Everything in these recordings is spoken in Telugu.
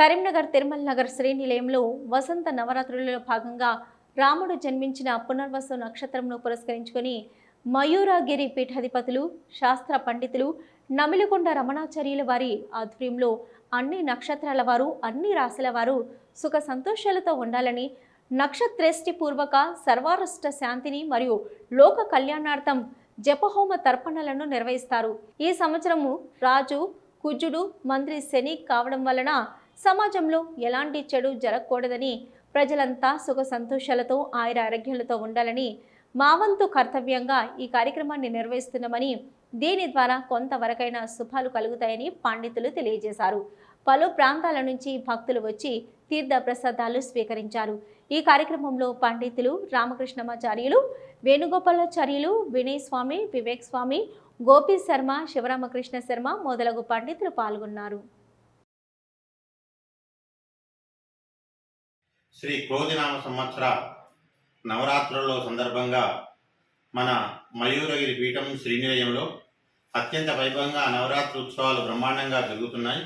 కరీంనగర్ తిరుమల నగర్ శ్రీనిలయంలో వసంత నవరాత్రులలో భాగంగా రాముడు జన్మించిన పునర్వసు నక్షత్రంను పురస్కరించుకొని మయూరగిరి పీఠాధిపతులు శాస్త్ర పండితులు నమిలికొండ రమణాచార్యుల వారి ఆధ్వర్యంలో అన్ని నక్షత్రాల వారు అన్ని రాశుల వారు సుఖ సంతోషాలతో ఉండాలని నక్షత్రేష్టి పూర్వక శాంతిని మరియు లోక కళ్యాణార్థం జపహోమ తర్పణలను నిర్వహిస్తారు. ఈ సంవత్సరము రాజు కుజుడు మంత్రి శని కావడం వలన సమాజంలో ఎలాంటి చెడు జరగకూడదని ప్రజలంతా సుఖ సంతోషాలతో ఆయుర ఆరోగ్యాలతో ఉండాలని మావంతు కర్తవ్యంగా ఈ కార్యక్రమాన్ని నిర్వహిస్తున్నామని దీని ద్వారా కొంతవరకైన శుభాలు కలుగుతాయని పండితులు తెలియజేశారు. పలు ప్రాంతాల నుంచి భక్తులు వచ్చి తీర్థ ప్రసాదాలు స్వీకరించారు. ఈ కార్యక్రమంలో పండితులు రామకృష్ణమాచార్యులు వేణుగోపాలాచార్యులు వినయ్ స్వామి వివేక్ స్వామి గోపి శర్మ శివరామకృష్ణ శర్మ మొదలగు పండితులు పాల్గొన్నారు. శ్రీ క్రోధినామ సంవత్సర నవరాత్రుల్లో సందర్భంగా మన మయూరగిరి పీఠం శ్రీనిలయంలో అత్యంత వైభవంగా నవరాత్రి ఉత్సవాలు బ్రహ్మాండంగా జరుగుతున్నాయి.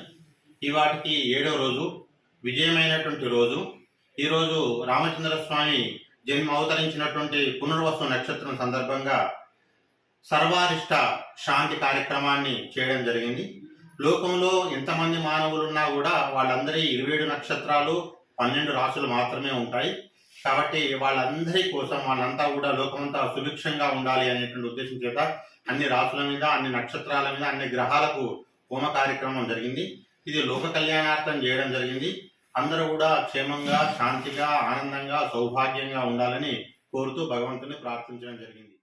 ఈ వాటికి ఏడో రోజు విజయమైనటువంటి రోజు. ఈరోజు రామచంద్ర స్వామి జన్మ అవతరించినటువంటి పునర్వసు నక్షత్రం సందర్భంగా సర్వారిష్ట శాంతి కార్యక్రమాన్ని చేయడం జరిగింది. లోకంలో ఎంతమంది మానవులు ఉన్నా కూడా వాళ్ళందరి ఇరవై ఏడు నక్షత్రాలు పన్నెండు రాసులు మాత్రమే ఉంటాయి. కాబట్టి వాళ్ళందరి కోసం వాళ్ళంతా కూడా లోకమంతా సుభిక్షంగా ఉండాలి అనేటువంటి ఉద్దేశం చేత అన్ని రాసుల మీద అన్ని నక్షత్రాల మీద అన్ని గ్రహాలకు హోమ కార్యక్రమం జరిగింది. ఇది లోక కళ్యాణార్థం చేయడం జరిగింది. అందరూ కూడా క్షేమంగా శాంతిగా ఆనందంగా సౌభాగ్యంగా ఉండాలని కోరుతూ భగవంతుని ప్రార్థించడం జరిగింది.